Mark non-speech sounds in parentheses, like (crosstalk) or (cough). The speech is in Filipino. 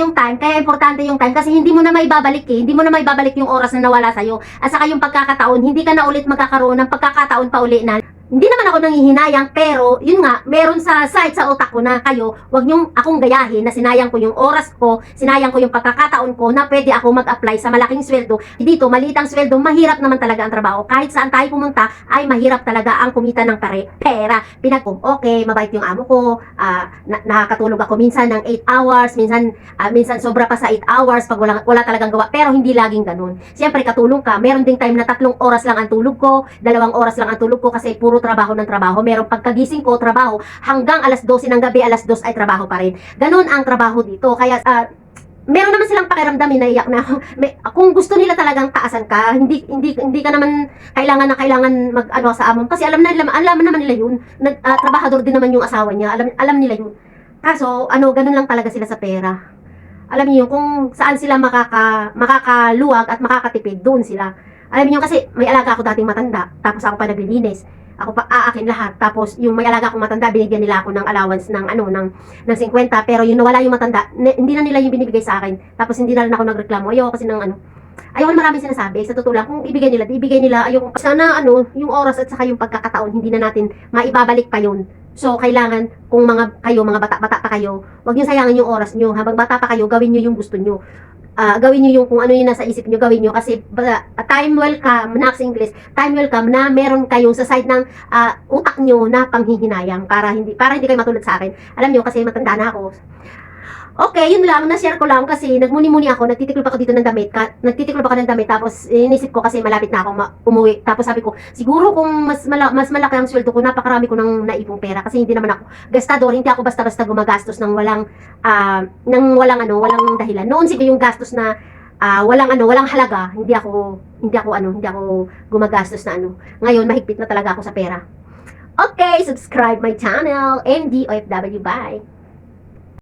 yung time, kaya importante yung time kasi hindi mo na maibabalik eh. Hindi mo na maibabalik yung oras na nawala sa'yo. At saka yung pagkakataon, hindi ka na ulit magkakaroon ng pagkakataon pa uli na hindi naman ako nangihinayang pero yun nga, meron sa side sa utak ko na kayo, wag niyong akong gayahin na sinayang ko yung oras ko, sinayang ko yung pagkakataon ko na pwede ako mag-apply sa malaking sweldo. Dito, maliit ang sweldo, mahirap naman talaga ang trabaho. Kahit saan tayo pumunta, ay mahirap talaga ang kumita ng pare pera. Pinag okay, mabait yung amo ko, na- nakakatulog ako minsan ng 8 hours, minsan ah, minsan sobra pa sa 8 hours pag wala, wala talagang gawa, pero hindi laging ganun. Siyempre, katulong ka. Meron ding time na tatlong oras lang ang tulog ko, dalawang oras lang ang tulog ko kasi puro trabaho ng trabaho. Meron pagkagising ko, trabaho, hanggang alas 12 ng gabi, alas 2 ay trabaho pa rin. Ganun ang trabaho dito. Kaya, ah, meron naman silang pakiramdam, naiyak na ako. (laughs) May, kung gusto nila talagang taasan ka, hindi hindi hindi ka naman kailangan na kailangan mag ano sa amon kasi alam na nila, alam naman nila yun. Nag, ah, trabahador din naman yung asawa niya. Alam alam nila yun. Kaso ano, ganun lang talaga sila sa pera. Alam niyo kung saan sila makaka makakaluwag at makakatipid, doon sila. Alam niyo kasi may alaga ako dating matanda, tapos ako pa naglilinis. Ako pa aakin lahat. Tapos yung may alaga akong matanda, binigyan nila ako ng allowance ng ano ng ng 50, pero yung nawala yung matanda, ni- hindi na nila yung binibigay sa akin. Tapos hindi na rin ako nagreklamo. Ayoko kasi ng ano. Ayoko maraming sinasabi. Sa totoo lang, kung ibigay nila, ibigay nila. Ayoko. Sana ano, yung oras at saka yung pagkakataon, hindi na natin maibabalik pa yun. So, kailangan, kung mga kayo, mga bata-bata pa kayo, huwag niyo sayangin yung oras niyo. Habang bata pa kayo, gawin niyo yung gusto niyo. Ah, gawin niyo yung kung ano yung nasa isip niyo, gawin niyo. Kasi, ba- time will come, na sa English, time will come na meron kayong sa side ng ah, utak niyo na panghihinayang para hindi para hindi kayo matulad sa akin. Alam niyo kasi matanda na ako. Okay, yun lang, na-share ko lang kasi nagmuni-muni ako, nagtitiklop ako dito ng damit, ka, nagtitiklop ako ng damit, tapos inisip ko kasi malapit na ako ma- umuwi. Tapos sabi ko, siguro kung mas, mala- mas malaki ang sweldo ko, napakarami ko ng naipong pera kasi hindi naman ako gastador, hindi ako basta-basta gumagastos ng walang, ah, ng walang ano, walang dahilan. Noon siguro yung gastos na ah, walang ano, walang halaga, hindi ako, hindi ako ano, hindi ako gumagastos na ano. Ngayon, mahigpit na talaga ako sa pera. Okay, subscribe my channel, MD OFW. Bye!